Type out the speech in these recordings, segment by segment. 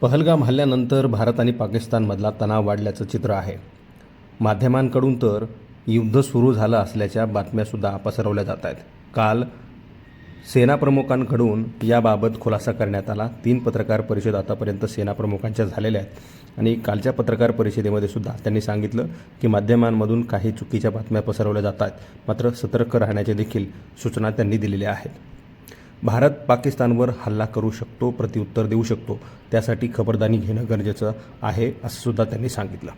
पहलगाम हल्ल्यानंतर भारत आणि पाकिस्तानमधला तणाव वाढल्याचं चित्र आहे. माध्यमांकडून तर युद्ध सुरू झालं असल्याच्या बातम्यासुद्धा पसरवल्या जात आहेत. काल सेनाप्रमुखांकडून याबाबत खुलासा करण्यात आला. तीन पत्रकार परिषद आतापर्यंत सेनाप्रमुखांच्या झालेल्या आहेत. आणि कालच्या पत्रकार परिषदेमध्ये सुद्धा त्यांनी सांगितलं की माध्यमांमधून काही चुकीच्या बातम्या पसरवल्या जात आहेत. मात्र सतर्क राहण्याचे देखील सूचना त्यांनी दिलेल्या आहेत. भारत पाकिस्तानवर हल्ला करू शकतो प्रत्युत्तर देऊ शकतो. त्यासाठी खबरदारी घेणं गरजेचं आहे असं सुद्धा त्यांनी सांगितलं.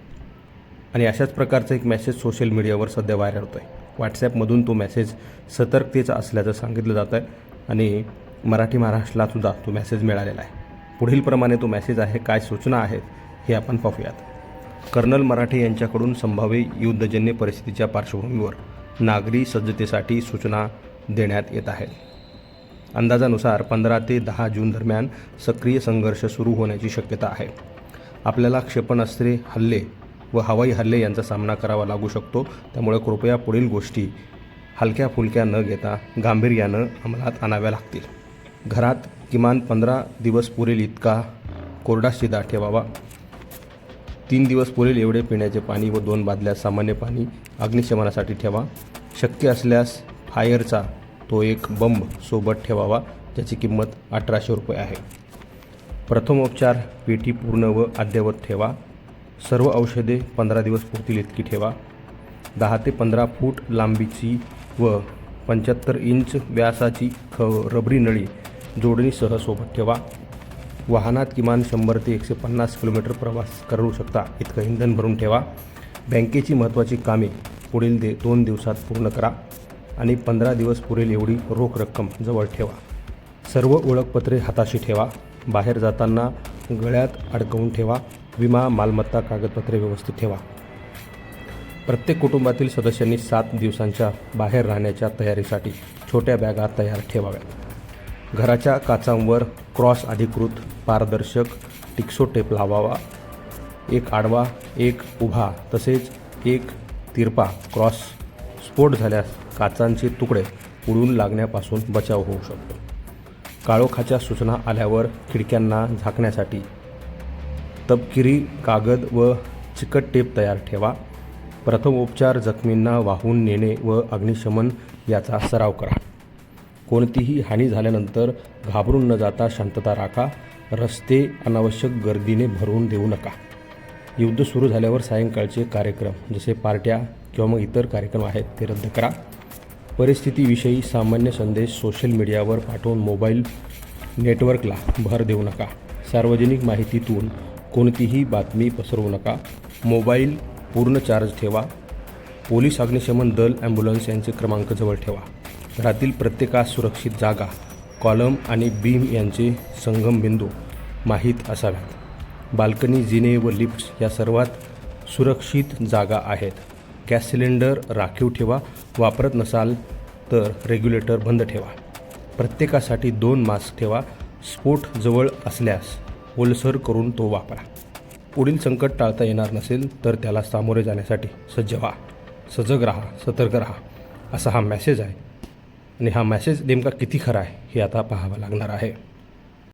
आणि अशाच प्रकारचा एक मेसेज सोशल मीडियावर सध्या व्हायरल होतो आहे व्हॉट्सॲपमधून तो मेसेज सतर्कतेचा असल्याचं सांगितलं जात आहे आणि मराठी महाराष्ट्राला सुद्धा तो मेसेज मिळालेला आहे. पुढीलप्रमाणे तो मेसेज आहे काय सूचना आहेत हे आपण पाहूयात. कर्नल मराठे यांच्याकडून संभाव्य युद्धजन्य परिस्थितीच्या पार्श्वभूमीवर नागरी सज्जतेसाठी सूचना देण्यात येत आहेत. अंदाजानुसार पंधरा ते दहा जून दरम्यान सक्रिय संघर्ष सुरू होण्याची शक्यता आहे. आपल्याला क्षेपणास्त्रे हल्ले व हवाई हल्ले यांचा सामना करावा लागू शकतो. त्यामुळे कृपया पुढील गोष्टी हलक्या फुलक्या न घेता गांभीर्यानं अंमलात आणाव्या लागतील. घरात किमान पंधरा दिवस पुरेल इतका कोरडा शिदा ठेवावा. तीन दिवस पुरेल एवढे पिण्याचे पाणी व दोन बादल्या सामान्य पाणी अग्निशमनासाठी ठेवा. शक्य असल्यास फायरचा तो एक बंब सोबत ठेवावा ज्याची किंमत अठराशे रुपये आहे. प्रथमोपचार पेटी पूर्ण व अद्ययावत ठेवा. सर्व औषधे पंधरा दिवस पुरतील इतकी ठेवा. दहा ते पंधरा फूट लांबीची व पंच्याहत्तर इंच व्यासाची ख रबरी नळी जोडणीसह सोबत ठेवा. वाहनात किमान शंभर ते एकशे पन्नास किलोमीटर प्रवास करू शकता इतकं इंधन भरून ठेवा. बँकेची महत्त्वाची कामे पुढील दे दोन दिवसात पूर्ण करा. आणि पंधरा दिवस पुरेल एवढी रोख रक्कम जवळ ठेवा. सर्व ओळखपत्रे हाताशी ठेवा. बाहेर जाताना गळ्यात अडकवून ठेवा. विमा मालमत्ता कागदपत्रे व्यवस्थित ठेवा. प्रत्येक कुटुंबातील सदस्यांनी सात दिवसांच्या बाहेर राहण्याच्या तयारीसाठी छोट्या बॅगा तयार ठेवाव्या घराच्या काचांवर क्रॉस अधिकृत पारदर्शक टिक्सो टेप लावावा. एक आडवा एक उभा तसेच एक तिरपा क्रॉस स्फोट झाल्यास काचांचे तुकडे उडून लागण्यापासून बचाव होऊ शकतो. काळोखाच्या सूचना आल्यावर खिडक्यांना झाकण्यासाठी तपकिरी कागद व चिकट टेप तयार ठेवा. प्रथमोपचार जखमींना वाहून नेणे व अग्निशमन याचा सराव करा. कोणतीही हानी झाल्यानंतर घाबरून न जाता शांतता राखा. रस्ते अनावश्यक गर्दीने भरून देऊ नका. युद्ध सुरू झाल्यावर सायंकाळचे कार्यक्रम जसे पार्ट्या किंवा मग इतर कार्यक्रम आहेत ते रद्द करा. परिस्थितीविषयी सामान्य संदेश सोशल मीडियावर पाठवून मोबाईल नेटवर्कला भर देऊ नका. सार्वजनिक माहितीतून कोणतीही बातमी पसरवू नका. मोबाईल पूर्ण चार्ज ठेवा. पोलीस अग्निशमन दल ॲम्ब्युलन्स यांचे क्रमांक जवळ ठेवा. घरातील प्रत्येकास सुरक्षित जागा कॉलम आणि बीम यांचे संगमबिंदू माहीत असाव्यात. बाल्कनी जिने व लिफ्ट्स या सर्वात सुरक्षित जागा आहेत. गॅस सिलेंडर राखीव ठेवा वापरत नसाल तर रेग्युलेटर बंद ठेवा. प्रत्येकासाठी दोन मास्क ठेवा स्फोट जवळ असल्यास ओलसर करून तो वापरा. पुढील संकट टाळता येणार नसेल तर त्याला सामोरे जाण्यासाठी सज्ज व्हा. सजग राहा सतर्क राहा. असा हा मॅसेज आहे. आणि हा मॅसेज नेमका किती खरा आहे हे आता पाहावं लागणार आहे.